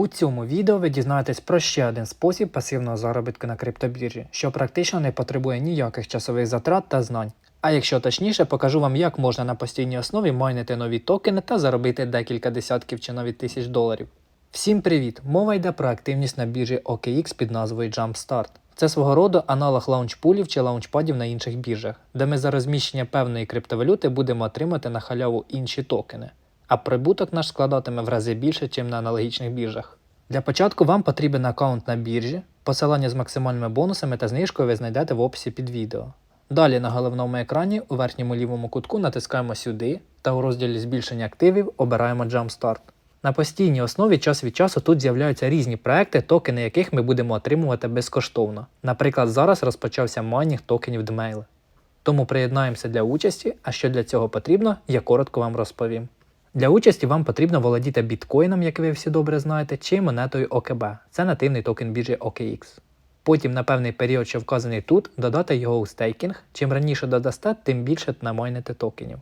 У цьому відео ви дізнаєтесь про ще один спосіб пасивного заробітку на криптобіржі, що практично не потребує ніяких часових затрат та знань. А якщо точніше, покажу вам, як можна на постійній основі майнити нові токени та заробити декілька десятків чи навіть тисяч доларів. Всім привіт! Мова йде про активність на біржі OKX під назвою Jumpstart. Це свого роду аналог лаунчпулів чи лаунчпадів на інших біржах, де ми за розміщення певної криптовалюти будемо отримати на халяву інші токени, а прибуток наш складатиме в рази більше, ніж на аналогічних біржах. Для початку вам потрібен аккаунт на біржі, посилання з максимальними бонусами та знижкою ви знайдете в описі під відео. Далі на головному екрані у верхньому лівому кутку натискаємо сюди та у розділі збільшення активів обираємо Jumpstart. На постійній основі час від часу тут з'являються різні проекти, токени яких ми будемо отримувати безкоштовно. Наприклад, зараз розпочався майнінг токенів Dmail. Тому приєднаємося для участі, а що для цього потрібно, я коротко вам розповім. Для участі вам потрібно володіти біткоїном, як ви всі добре знаєте, чи монетою ОКБ. Це нативний токен біржі OKX. Потім на певний період, що вказаний тут, додати його у стейкінг. Чим раніше додасте, тим більше намайните токенів.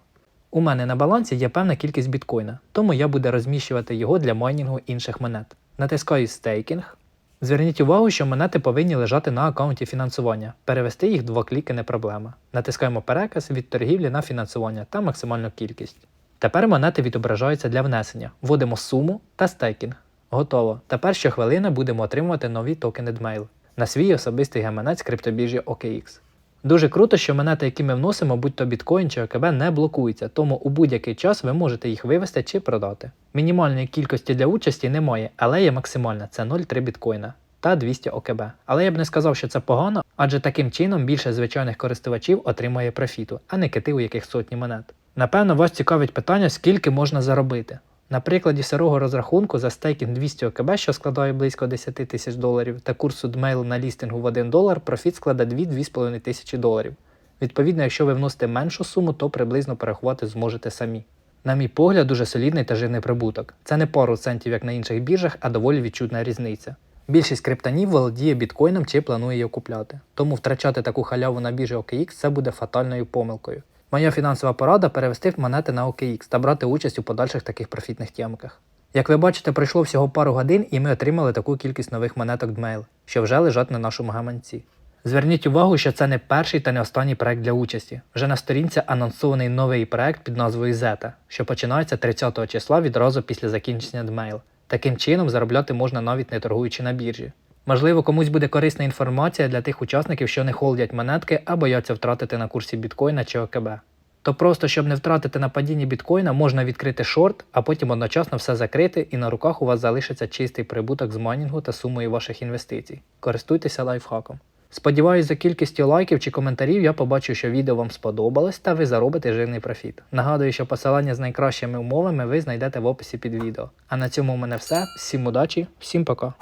У мене на балансі є певна кількість біткоїна, тому я буду розміщувати його для майнінгу інших монет. Натискаю стейкінг. Зверніть увагу, що монети повинні лежати на аккаунті фінансування. Перевести їх два кліки не проблема. Натискаємо переказ від торгівлі на фінансування та максимальну кількість. Тепер монети відображаються для внесення. Вводимо суму та стейкінг. Готово. Тепер щохвилини будемо отримувати нові токени Dmail на свій особистий гаманець криптобіржі OKX. Дуже круто, що монети, які ми вносимо, будь то біткоін чи ОКБ, не блокуються, тому у будь-який час ви можете їх вивести чи продати. Мінімальної кількості для участі немає, але є максимальна це 0,3 біткоїна та 200 ОКБ. Але я б не сказав, що це погано, адже таким чином більше звичайних користувачів отримує профіту, а не кити, у яких сотні монет. Напевно, вас цікавить питання, скільки можна заробити. На прикладі сирого розрахунку за стейкінг 200 ОКБ, що складає близько 10 тисяч доларів, та курсу Dmail на лістингу в 1 долар, профіт складе 2-2,5 тисячі доларів. Відповідно, якщо ви вносите меншу суму, то приблизно порахувати зможете самі. На мій погляд, дуже солідний та жирний прибуток. Це не пару центів, як на інших біржах, а доволі відчутна різниця. Більшість криптонів володіє біткоїном чи планує його купляти. Тому втрачати таку халяву на біржі OKX це буде фатальною помилкою. Моя фінансова порада перевести монети на OKX та брати участь у подальших таких профітних тємках. Як ви бачите, пройшло всього пару годин і ми отримали таку кількість нових монеток Dmail, що вже лежать на нашому гаманці. Зверніть увагу, що це не перший та не останній проект для участі. Вже на сторінці анонсований новий проект під назвою Zeta, що починається 30 числа відразу після закінчення Dmail. Таким чином заробляти можна навіть не торгуючи на біржі. Можливо, комусь буде корисна інформація для тих учасників, що не холдять монетки, а бояться втратити на курсі біткоїна чи ОКБ. То просто, щоб не втратити на падінні біткоїна, можна відкрити шорт, а потім одночасно все закрити, і на руках у вас залишиться чистий прибуток з майнінгу та сумою ваших інвестицій. Користуйтеся лайфхаком. Сподіваюсь, за кількістю лайків чи коментарів я побачу, що відео вам сподобалось та ви заробите жирний профіт. Нагадую, що посилання з найкращими умовами ви знайдете в описі під відео. А на цьому у мене все. Всім удачі, всім пока.